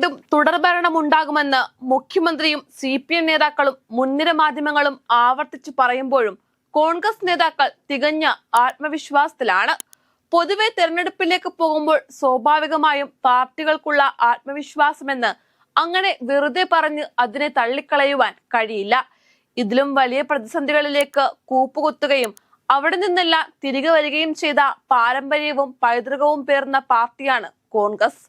വീണ്ടും തുടർഭരണം ഉണ്ടാകുമെന്ന് മുഖ്യമന്ത്രിയും സി പി എം നേതാക്കളും മുൻനിര മാധ്യമങ്ങളും ആവർത്തിച്ചു പറയുമ്പോഴും കോൺഗ്രസ് നേതാക്കൾ തികഞ്ഞ ആത്മവിശ്വാസത്തിലാണ്. പൊതുവെ തെരഞ്ഞെടുപ്പിലേക്ക് പോകുമ്പോൾ സ്വാഭാവികമായും പാർട്ടികൾക്കുള്ള ആത്മവിശ്വാസമെന്ന് അങ്ങനെ വെറുതെ പറഞ്ഞ് അതിനെ തള്ളിക്കളയുവാൻ കഴിയില്ല. ഇതിലും വലിയ പ്രതിസന്ധികളിലേക്ക് കൂപ്പുകുത്തുകയും അവിടെ നിന്നെല്ലാം തിരികെ വരികയും ചെയ്ത പാരമ്പര്യവും പൈതൃകവും പേർന്ന പാർട്ടിയാണ് കോൺഗ്രസ്.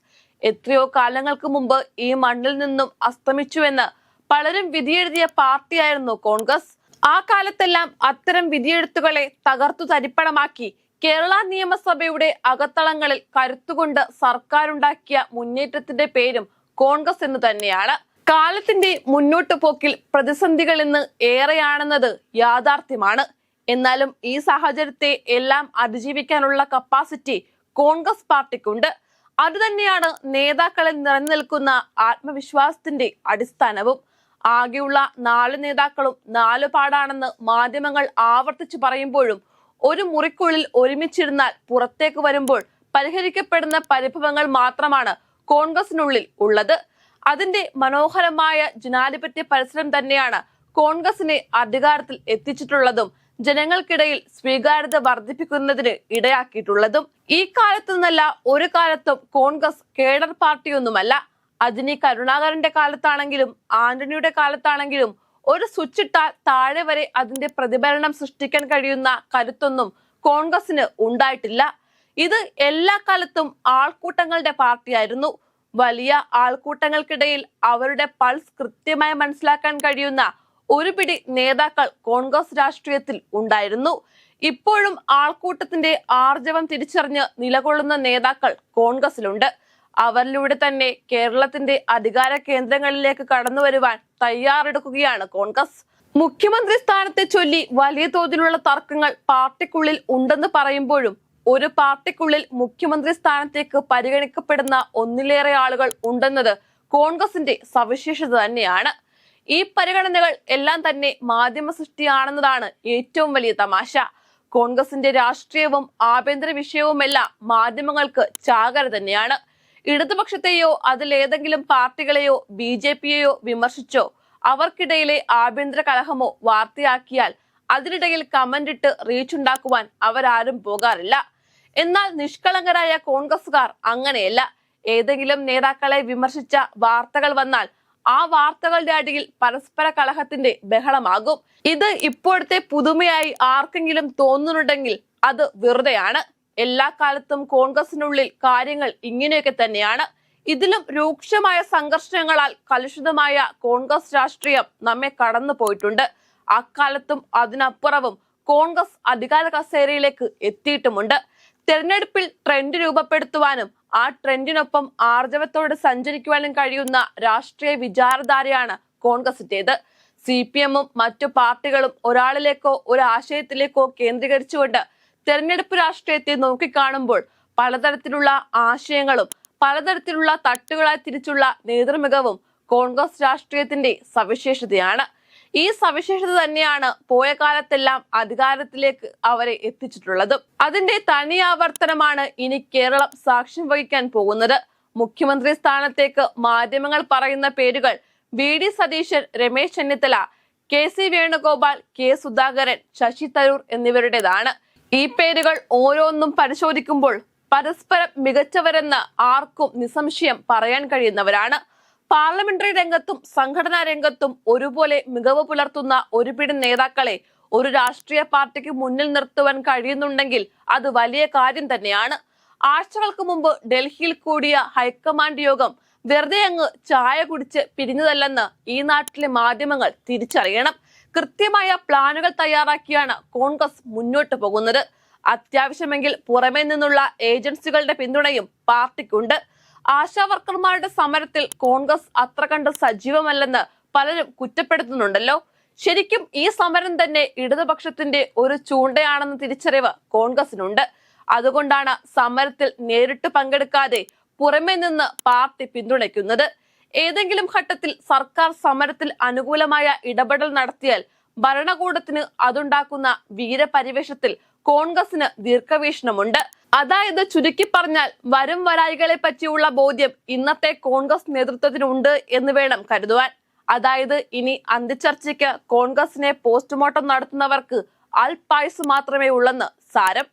എത്രയോ കാലങ്ങൾക്ക് മുമ്പ് ഈ മണ്ണിൽ നിന്നും അസ്തമിച്ചുവെന്ന് പലരും വിധിയെഴുതിയ പാർട്ടിയായിരുന്നു കോൺഗ്രസ്. ആ കാലത്തെല്ലാം അത്തരം വിധിയെഴുത്തുകളെ തകർത്തു തരിപ്പണമാക്കി കേരള നിയമസഭയുടെ അകത്തളങ്ങളിൽ കരുത്തുകൊണ്ട് സർക്കാരുണ്ടാക്കിയ മുന്നേറ്റത്തിന്റെ പേരും കോൺഗ്രസ് എന്ന് തന്നെയാണ്. കാലത്തിന്റെ മുന്നോട്ടു പോക്കിൽ പ്രതിസന്ധികൾ ഇന്ന് ഏറെയാണെന്നത് യാഥാർത്ഥ്യമാണ്. എന്നാലും ഈ സാഹചര്യത്തെ എല്ലാം അതിജീവിക്കാനുള്ള കപ്പാസിറ്റി കോൺഗ്രസ് പാർട്ടിക്കുണ്ട്. അതുതന്നെയാണ് നേതാക്കളിൽ നിറഞ്ഞു നിൽക്കുന്ന ആത്മവിശ്വാസത്തിന്റെ അടിസ്ഥാനവും. ആകെയുള്ള നാല് നേതാക്കളും നാലു പാടാണെന്ന് മാധ്യമങ്ങൾ ആവർത്തിച്ചു പറയുമ്പോഴും ഒരു മുറിക്കുള്ളിൽ ഒരുമിച്ചിരുന്നാൽ പുറത്തേക്ക് വരുമ്പോൾ പരിഹരിക്കപ്പെടുന്ന പരിഭവങ്ങൾ മാത്രമാണ് കോൺഗ്രസിനുള്ളിൽ ഉള്ളത്. അതിന്റെ മനോഹരമായ ജനാധിപത്യ പരിസരം തന്നെയാണ് കോൺഗ്രസിനെ അധികാരത്തിൽ എത്തിച്ചിട്ടുള്ളതും. ജനങ്ങൾക്കിടയിൽ സ്വീകാര്യത വർദ്ധിപ്പിക്കുന്നതിന് ഇടയാക്കിയിട്ടുള്ളതും ഈ കാലത്തു നിന്നല്ല ഒരു കാലത്തും കോൺഗ്രസ് കേഡർ പാർട്ടിയൊന്നുമല്ല. അതിനി കരുണാകരന്റെ കാലത്താണെങ്കിലും ആന്റണിയുടെ കാലത്താണെങ്കിലും ഒരു സ്വിച്ച് ഇട്ടാൽ താഴെ വരെ അതിന്റെ പ്രതിഫലനം സൃഷ്ടിക്കാൻ കഴിയുന്ന കരുത്തൊന്നും കോൺഗ്രസിന് ഉണ്ടായിട്ടില്ല. ഇത് എല്ലാ കാലത്തും ആൾക്കൂട്ടങ്ങളുടെ പാർട്ടിയായിരുന്നു. വലിയ ആൾക്കൂട്ടങ്ങൾക്കിടയിൽ അവരുടെ പൾസ് കൃത്യമായി മനസ്സിലാക്കാൻ കഴിയുന്ന ഒരു പിടി നേതാക്കൾ കോൺഗ്രസ് രാഷ്ട്രീയത്തിൽ ഉണ്ടായിരുന്നു. ഇപ്പോഴും ആൾക്കൂട്ടത്തിന്റെ ആർജവം തിരിച്ചറിഞ്ഞ് നിലകൊള്ളുന്ന നേതാക്കൾ കോൺഗ്രസിലുണ്ട്. അവരിലൂടെ തന്നെ കേരളത്തിന്റെ അധികാര കേന്ദ്രങ്ങളിലേക്ക് കടന്നു വരുവാൻ തയ്യാറെടുക്കുകയാണ് കോൺഗ്രസ്. മുഖ്യമന്ത്രി സ്ഥാനത്തെ ചൊല്ലി വലിയ തോതിലുള്ള തർക്കങ്ങൾ പാർട്ടിക്കുള്ളിൽ ഉണ്ടെന്ന് പറയുമ്പോഴും ഒരു പാർട്ടിക്കുള്ളിൽ മുഖ്യമന്ത്രി സ്ഥാനത്തേക്ക് പരിഗണിക്കപ്പെടുന്ന ഒന്നിലേറെ ആളുകൾ ഉണ്ടെന്നത് കോൺഗ്രസിന്റെ സവിശേഷത തന്നെയാണ്. ഈ പരിഗണനകൾ എല്ലാം തന്നെ മാധ്യമ സൃഷ്ടിയാണെന്നതാണ് ഏറ്റവും വലിയ തമാശ. കോൺഗ്രസിന്റെ രാഷ്ട്രീയവും ആഭ്യന്തര വിഷയവുമെല്ലാം മാധ്യമങ്ങൾക്ക് ചാകര തന്നെയാണ്. ഇടതുപക്ഷത്തെയോ അതിലേതെങ്കിലും പാർട്ടികളെയോ ബി ജെ പിയെയോ വിമർശിച്ചോ അവർക്കിടയിലെ ആഭ്യന്തര കലഹമോ വാർത്തയാക്കിയാൽ അതിനിടയിൽ കമന്റ് ഇട്ട് റീച്ച് ഉണ്ടാക്കുവാൻ അവരാരും പോകാറില്ല. എന്നാൽ നിഷ്കളങ്കരായ കോൺഗ്രസുകാർ അങ്ങനെയല്ല. ഏതെങ്കിലും നേതാക്കളെ വിമർശിച്ച വാർത്തകൾ വന്നാൽ ആ വാർത്തകളുടെ അടിയിൽ പരസ്പര കലഹത്തിന്റെ ബഹളമാകും. ഇത് ഇപ്പോഴത്തെ പുതുമയായി ആർക്കെങ്കിലും തോന്നുന്നുണ്ടെങ്കിൽ അത് വെറുതെയാണ്. എല്ലാ കാലത്തും കോൺഗ്രസിനുള്ളിൽ കാര്യങ്ങൾ ഇങ്ങനെയൊക്കെ തന്നെയാണ്. ഇതിലും രൂക്ഷമായ സംഘർഷങ്ങളാൽ കലുഷിതമായ കോൺഗ്രസ് രാഷ്ട്രീയം നമ്മെ കടന്നു പോയിട്ടുണ്ട്. അക്കാലത്തും അതിനപ്പുറവും കോൺഗ്രസ് അധികാര കസേരയിലേക്ക് എത്തിയിട്ടുമുണ്ട്. തെരഞ്ഞെടുപ്പിൽ ട്രെൻഡ് രൂപപ്പെടുത്തുവാനും ആ ട്രെൻഡിനൊപ്പം ആർജവത്തോടെ സഞ്ചരിക്കുവാനും കഴിയുന്ന രാഷ്ട്രീയ വിചാരധാരയാണ് കോൺഗ്രസിന്റേത്. സി പി എമ്മും മറ്റു പാർട്ടികളും ഒരാളിലേക്കോ ഒരു ആശയത്തിലേക്കോ കേന്ദ്രീകരിച്ചുകൊണ്ട് തെരഞ്ഞെടുപ്പ് രാഷ്ട്രീയത്തെ നോക്കിക്കാണുമ്പോൾ പലതരത്തിലുള്ള ആശയങ്ങളും പലതരത്തിലുള്ള തട്ടുകളായി തിരിച്ചുള്ള നേതൃമികവും കോൺഗ്രസ് രാഷ്ട്രീയത്തിന്റെ സവിശേഷതയാണ്. ഈ സവിശേഷത തന്നെയാണ് പോയ കാലത്തെല്ലാം അധികാരത്തിലേക്ക് അവരെ എത്തിച്ചിട്ടുള്ളത്. അതിന്റെ തനിയാവർത്തനമാണ് ഇനി കേരളം സാക്ഷ്യം വഹിക്കാൻ പോകുന്നത്. മുഖ്യമന്ത്രി സ്ഥാനത്തേക്ക് മാധ്യമങ്ങൾ പറയുന്ന പേരുകൾ V D Satheesan Ramesh Chennithala K C Venugopal K Sudhakaran Shashi Tharoor എന്നിവരുടേതാണ്. ഈ പേരുകൾ ഓരോന്നും പരിശോധിക്കുമ്പോൾ പരസ്പരം മികച്ചവരെന്ന് ആർക്കും നിസ്സംശയം പറയാൻ കഴിയുന്നവരാണ്. പാർലമെന്ററി രംഗത്തും സംഘടനാ രംഗത്തും ഒരുപോലെ മികവ് പുലർത്തുന്ന ഒരുപിടി നേതാക്കളെ ഒരു രാഷ്ട്രീയ പാർട്ടിക്ക് മുന്നിൽ നിർത്തുവാൻ കഴിയുന്നുണ്ടെങ്കിൽ അത് വലിയ കാര്യം തന്നെയാണ്. ആഴ്ചകൾക്ക് മുമ്പ് ഡൽഹിയിൽ കൂടിയ ഹൈക്കമാൻഡ് യോഗം വെറുതെ അങ്ങ് ചായ കുടിച്ച് പിരിഞ്ഞതല്ലെന്ന് ഈ നാട്ടിലെ മാധ്യമങ്ങൾ തിരിച്ചറിയണം. കൃത്യമായ പ്ലാനുകൾ തയ്യാറാക്കിയാണ് കോൺഗ്രസ് മുന്നോട്ട് പോകുന്നത്. അത്യാവശ്യമെങ്കിൽ പുറമേ നിന്നുള്ള ഏജൻസികളുടെ പിന്തുണയും പാർട്ടിക്കുണ്ട്. ആശാവർക്കർമാരുടെ സമരത്തിൽ കോൺഗ്രസ് അത്ര കണ്ട് സജീവമല്ലെന്ന് പലരും കുറ്റപ്പെടുത്തുന്നുണ്ടല്ലോ. ശരിക്കും ഈ സമരം തന്നെ ഇടതുപക്ഷത്തിന്റെ ഒരു ചൂണ്ടയാണെന്ന തിരിച്ചറിവ് കോൺഗ്രസിനുണ്ട്. അതുകൊണ്ടാണ് സമരത്തിൽ നേരിട്ട് പങ്കെടുക്കാതെ പുറമെ നിന്ന് പാർട്ടി പിന്തുണയ്ക്കുന്നത്. ഏതെങ്കിലും ഘട്ടത്തിൽ സർക്കാർ സമരത്തിൽ അനുകൂലമായ ഇടപെടൽ നടത്തിയാൽ ഭരണകൂടത്തിന് അതുണ്ടാക്കുന്ന വീരപരിവേഷത്തിൽ കോൺഗ്രസിന് ദീർഘവീക്ഷണമുണ്ട്. അതായത് ചുരുക്കി പറഞ്ഞാൽ വരും വരായികളെ പറ്റിയുള്ള ബോധ്യം ഇന്നത്തെ കോൺഗ്രസ് നേതൃത്വത്തിനുണ്ട് എന്ന് വേണം കരുതുവാൻ. അതായത് ഇനി അന്ത്യചർച്ചയ്ക്ക് കോൺഗ്രസിനെ പോസ്റ്റ്മോർട്ടം നടത്തുന്നവർക്ക് അൽപായുസ് മാത്രമേ ഉള്ളെന്ന് സാരം.